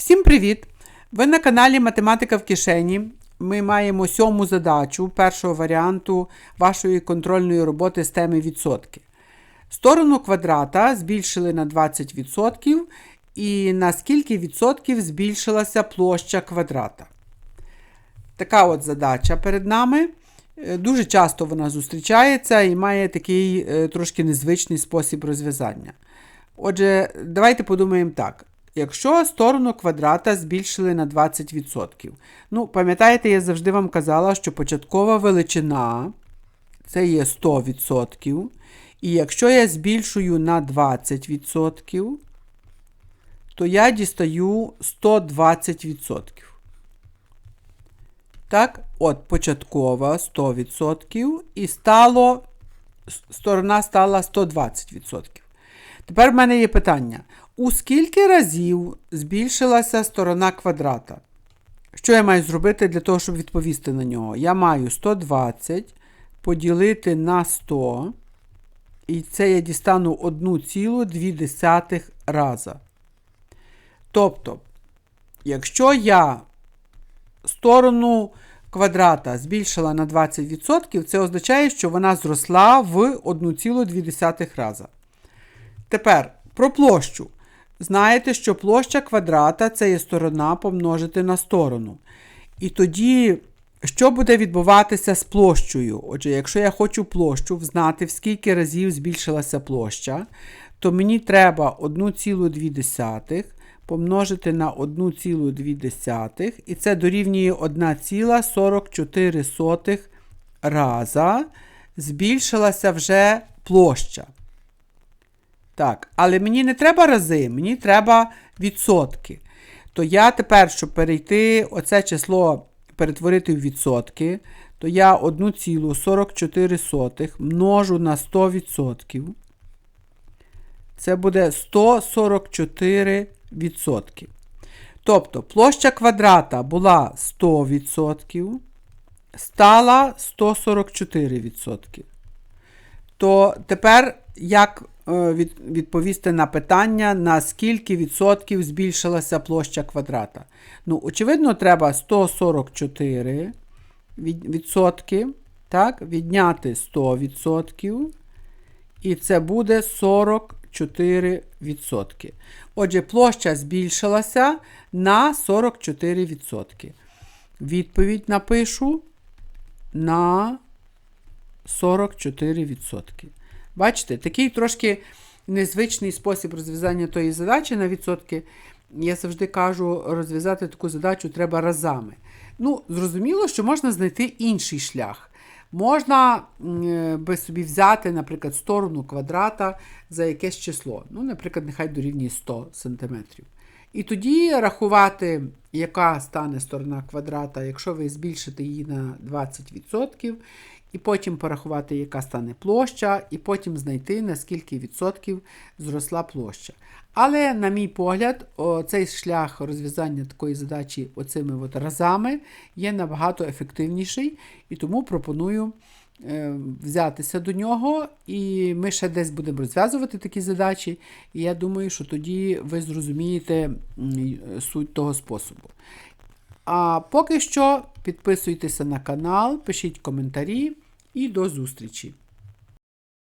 Всім привіт! Ви на каналі Математика в кишені. Ми маємо сьому задачу першого варіанту вашої контрольної роботи з теми відсотки. Сторону квадрата збільшили на 20% і на скільки відсотків збільшилася площа квадрата. Така от задача перед нами. Е, Дуже часто вона зустрічається і має такий е, трошки незвичний спосіб розв'язання. Отже, давайте подумаємо так. Якщо сторону квадрата збільшили на 20%. Ну, пам'ятаєте, я завжди вам казала, що початкова величина це є 100%. І якщо я збільшую на 20%, то я дістаю 120%. Так, от початкова 100% і стало, сторона стала 120%. Тепер в мене є питання. У скільки разів збільшилася сторона квадрата? Що я маю зробити для того, щоб відповісти на нього? Я маю 120 поділити на 100, і це я дістану 1,2 раза. Тобто, якщо я сторону квадрата збільшила на 20%, це означає, що вона зросла в 1,2 раза. Тепер про площу. Знаєте, що площа квадрата це є сторона помножити на сторону. І тоді, що буде відбуватися з площею? Отже, якщо я хочу площу взнати, в скільки разів збільшилася площа, то мені треба 1,2 помножити на 1,2, і це дорівнює 1,44 раза збільшилася вже площа. Так, але мені не треба рази, мені треба відсотки. То я тепер, щоб перейти оце число перетворити в відсотки, то я 1,44 множу на 100%. Це буде 144 відсотки. Тобто площа квадрата була 100%, стала 144 відсотки. То тепер як відповісти на питання, на скільки відсотків збільшилася площа квадрата? Ну, очевидно, треба 144 від, відсотки, так, відняти 100 відсотків, і це буде 44 відсотки. Отже, площа збільшилася на 44 відсотки. Відповідь напишу на 44%. Бачите, такий трошки незвичний спосіб розв'язання тої задачі на відсотки. Я завжди кажу, розв'язати таку задачу треба разами. Ну, зрозуміло, що можна знайти інший шлях. Можна би собі взяти, наприклад, сторону квадрата за якесь число. Ну, наприклад, нехай дорівнює 100 см. І тоді рахувати, яка стане сторона квадрата, якщо ви збільшите її на 20%, і потім порахувати, яка стане площа, і потім знайти, на скільки відсотків зросла площа. Але, на мій погляд, цей шлях розв'язання такої задачі оцими от разами є набагато ефективніший, і тому пропоную взятися до нього, і ми ще десь будемо розв'язувати такі задачі. І я думаю, що тоді ви зрозумієте суть того способу. А поки що підписуйтеся на канал, пишіть коментарі і до зустрічі!